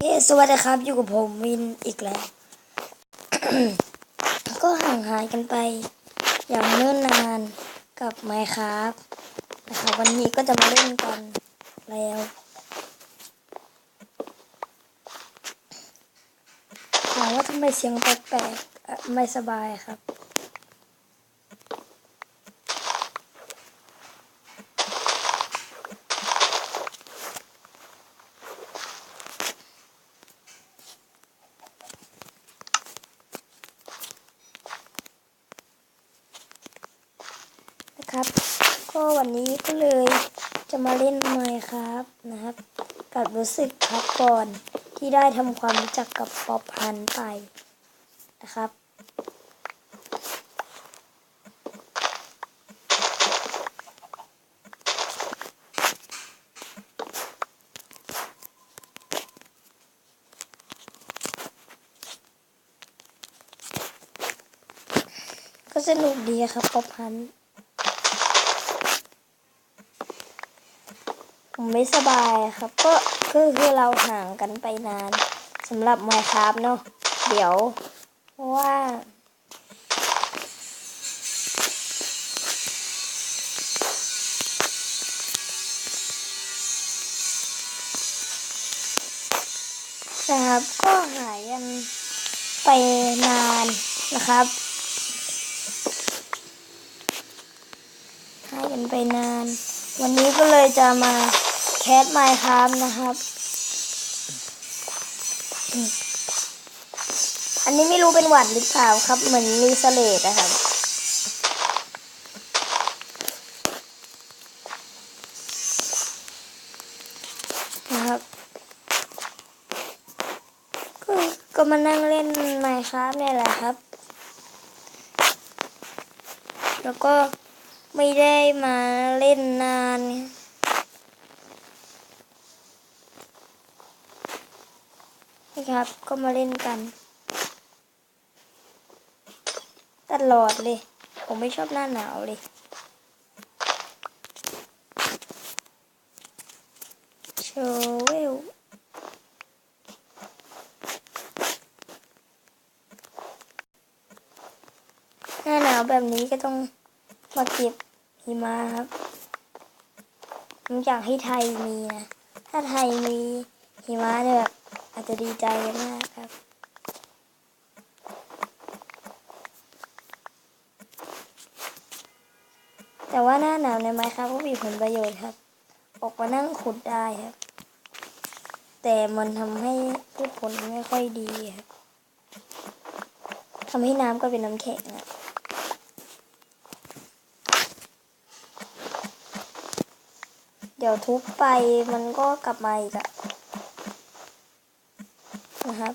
เย้สวัสดีครับ อยู่กับผมวินอีกแล้ว ก็ห่างหายกันไป อย่างเนิ่นนานกับไมครับนะครับวันนี้ก็จะมาเล่นกันแล้ว ถามว่าทำไมเสียงแปลกๆไม่สบายครับ ก็ วันนี้ก็เลยจะมาเล่นไมค์ครับนะครับ กับรู้สึกครับก่อนที่ได้ทำความรู้จักกับป๊อปฮันไปนะครับ ก็สนุกดีครับป๊อปฮัน ผม ไม่สบายครับ ก็คือคือเราห่างกันไปนานสำหรับไมค์ครับเนาะเดี๋ยวเพราะว่านะครับก็หายกันไปนานนะครับหายกันไปนาน วันนี้ก็เลยจะมา แคสไมค์ครับนะครับ อันนี้ไม่รู้เป็นหวัดหรือเปล่าครับ เหมือนมีเสลดนะครับ นะครับ ก็ก็มานั่งเล่นไมค์ครับเนี่ยแหละครับ แล้วก็ไม่ได้มาเล่นนานไงนี่ ครับ ก็มาเล่นกัน ตลอดเลย ผมไม่ชอบหน้าหนาวเลย โชเวลหน้าหนาวแบบนี้ก็ต้องมาเก็บหิมะครับผมอยากให้ไทยมีนะ ถ้าไทยมีหิมะเนี่ยแบบ อาจจะดีใจมากครับแต่ว่าหน้าหนาวในไม้ครับก็มีผลประโยชน์ครับ ออกมานั่งขุดได้ครับ แต่มันทำให้พืชผลไม่ค่อยดีครับทำให้น้ำก็เป็นน้ำแข็งอะเดี๋ยวทุบไปมันก็กลับมาอีกอะ ครับ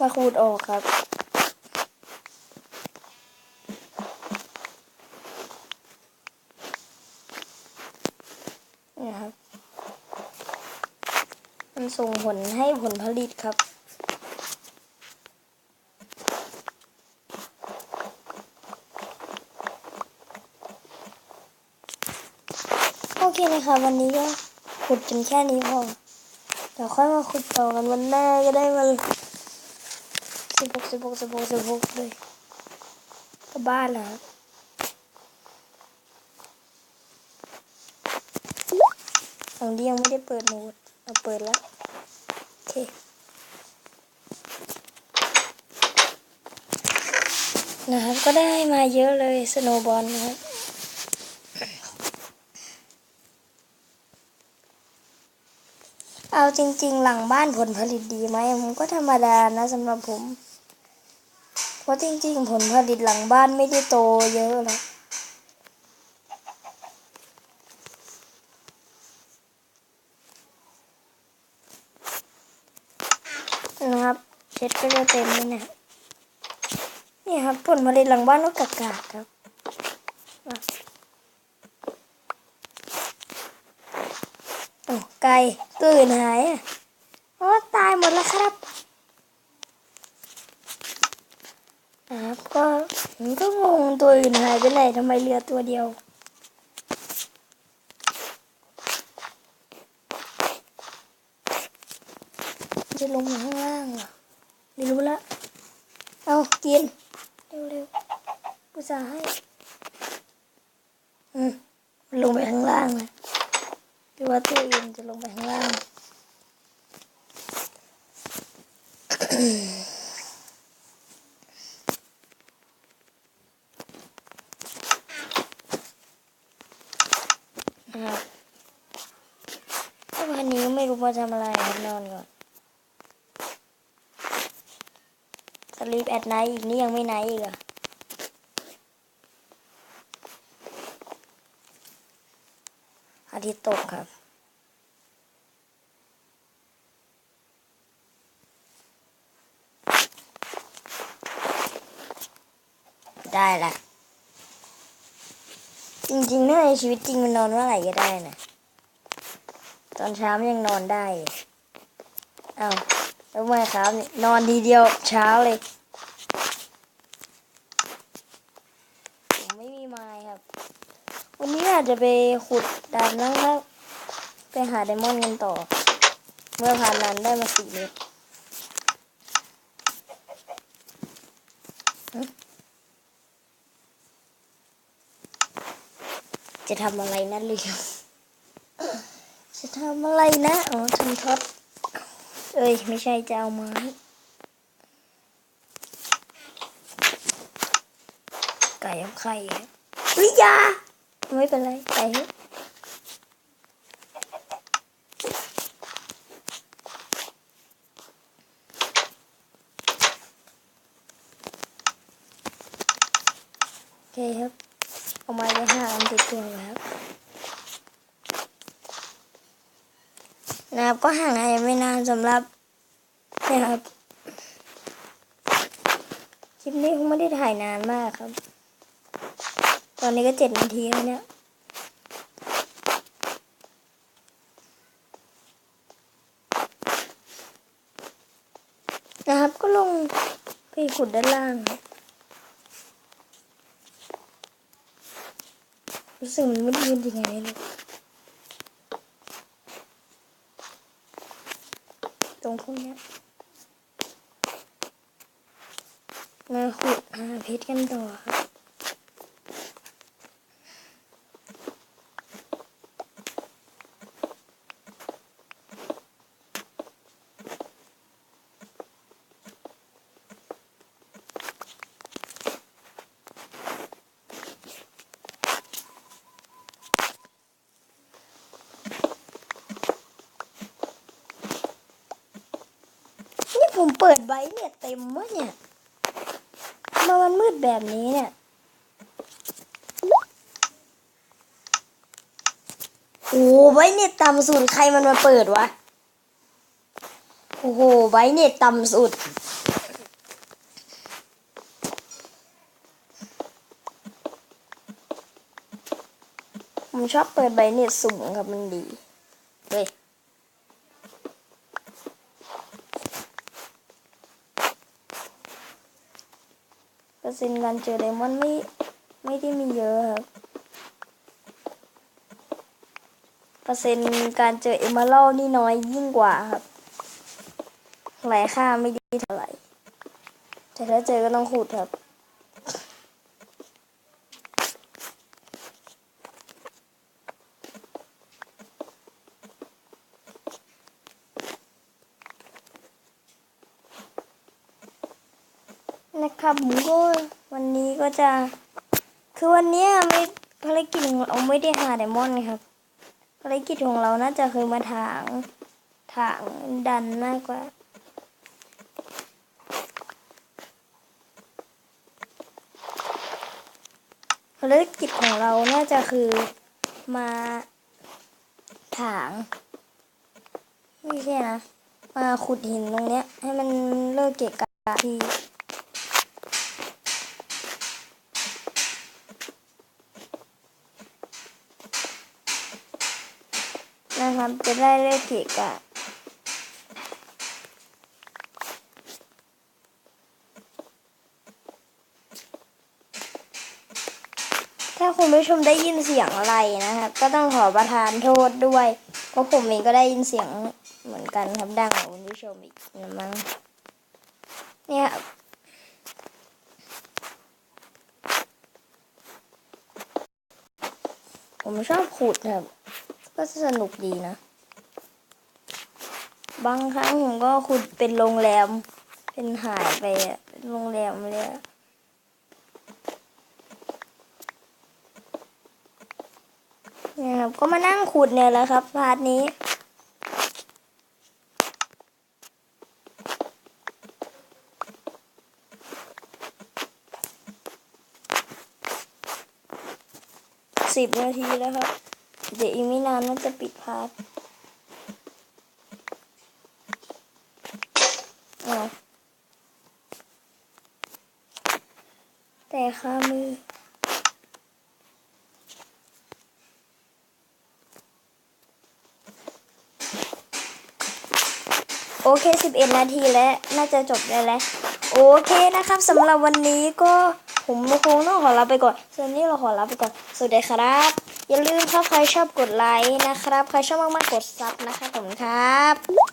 มาขูดออกครับนี่ครับ มันส่งผลให้ผลผลิตครับ เคนะคะวันนี้ก็ขุดจนแค่นี้พอเดี๋ยวค่อยมาขุดต่อกันวันหน้าก็ได้มาสิบหกสิบหกสิบหกสิบหกเลยก็บ้านแล้วฝั่งนี้ยังไม่ได้เปิดโหมดเอาเปิดแล้วโอเคนะครับก็ได้มาเยอะเลยสโนบอลนะครับ เอาจริง ๆ หลังบ้านผลผลิตดีไหมผมก็ธรรมดานะสำหรับผม เพราะจริง ๆ ผลผลิตหลังบ้านไม่ได้โตเยอะหรอกนะครับเช็ดก็จะเต็มเลยนี่ยนี่ครับผลผลิตหลังบ้านก็กากๆครับ ไก่ตัวอื่นหายโอ้ตายหมดแล้วครับครับก็ก็งงตัวอื่นหายไปไหนทำไมเหลือตัวเดียวจะลงมาข้างล่างเหรอไม่รู้ละ เอากิน เร็วๆกูจะให้ อืมลงไปข้างล่างเลย หรือว่าตัวเองจะลงไปข้างล่างนะครับวันนี้ไม่รู้ว่าทำอะไรครับนอนก่อนสลีปแอดไนท์อีกนี่ยังไม่ไนท์อีกอะ อาทิตย์ตกครับ ได้ละจริงๆถ้าในชีวิตจริงมันนอนเมื่อไหร่ก็ได้นะตอนเช้ามันยังนอนได้เลยอ้าแล้วเมื่อครับนี่นอนทีเดียวเช้าเลย ผมไม่มีไม้ครับ วันนี้อาจจะไปขุดดันแล้วครับไปหาไดมอนด์กันต่อ เมื่อผ่านนั้นได้มาสี่เม็ดจะทำอะไรนั่นเลยจะทำอะไรนะ อ๋อทำท็อตเอ้ย ไม่ใช่จะเอาไม้ไก่เอาไข่เฮ้ยยา ไม่เป็นไรไก่เถอะโอเคครับเอาไม้ไปห้าอันติดตัวแล้วนะครับก็ห่างหายไม่นานสำหรับนะครับคลิปนี้คงไม่ได้ถ่ายนานมากครับ ตอนนี้ก็เจ็ดนาทีแล้วเนี่ยนะครับก็ลงไปขุดด้านล่าง รู้สึกมันมืดๆยังไงไม่รู้ตรงพวกนี้มาขุดหาเพชรกันต่อครับ ปิดไว้เนี่ยเต็มวะเนี่ยมามันมืดแบบนี้เนี่ยโอ้ไว้เน็ตต่ำสุดใครมันมาเปิดวะโอ้โหไว้เน็ตต่ำสุดผมชอบเปิดไบเน็ตสูงครับมันดี เฮ้ย เปอร์เซ็นการเจอไดมอนด์ไม่ไม่ได้มีเยอะครับเปอร์เซ็นต์การเจอเอมเมอรัลนี่น้อยยิ่งกว่าครับหลายค่าไม่ดีเท่าไหร่ แต่ถ้าเจอก็ต้องขุดครับนะครับผมก็ ก็จะ คือวันนี้ไม่ภารกิจของเราไม่ได้หาไดมอนด์ครับ ภารกิจของเราน่าจะเคยมาถางถางดันมากกว่าภารกิจของเราน่าจะคือมาถาง ไม่ใช่นะ มาขุดหินตรงเนี้ย ให้มันเลิกเกะกะที นะครับ จะได้เลขเกะกะถ้าคุณผู้ชมได้ยินเสียงอะไรนะครับ ก็ต้องขอประทานโทษด้วย เพราะผมเองก็ได้ยินเสียงเหมือนกันครับดังกว่าคุณผู้ชมอีกนะมั้งเนี่ยครับผมชอบขุดครับ ก็สนุกดีนะ บางครั้งผมก็ขุดเป็นโรงแรม เป็นหายไปอะเป็นโรงแรมเลยอะเนี่ยครับก็มานั่งขุดเนี่ยแหละครับพาร์ทนี้สิบนาทีแล้วครับ เดี๋ยวอีกไม่นานมันจะปิดพาร์ทอ้าวแต่ค่ามือโอเค 11 นาทีแล้ว น่าจะจบได้แล้ว โอเคนะครับสำหรับวันนี้ก็ผมคงต้องขอลาไปก่อนส่วนนี้เราขอลาไปก่อน สวัสดีครับ อย่าลืมถ้าใครชอบกดไลค์นะครับ ใครชอบมากๆกดซับนะคะผมครับ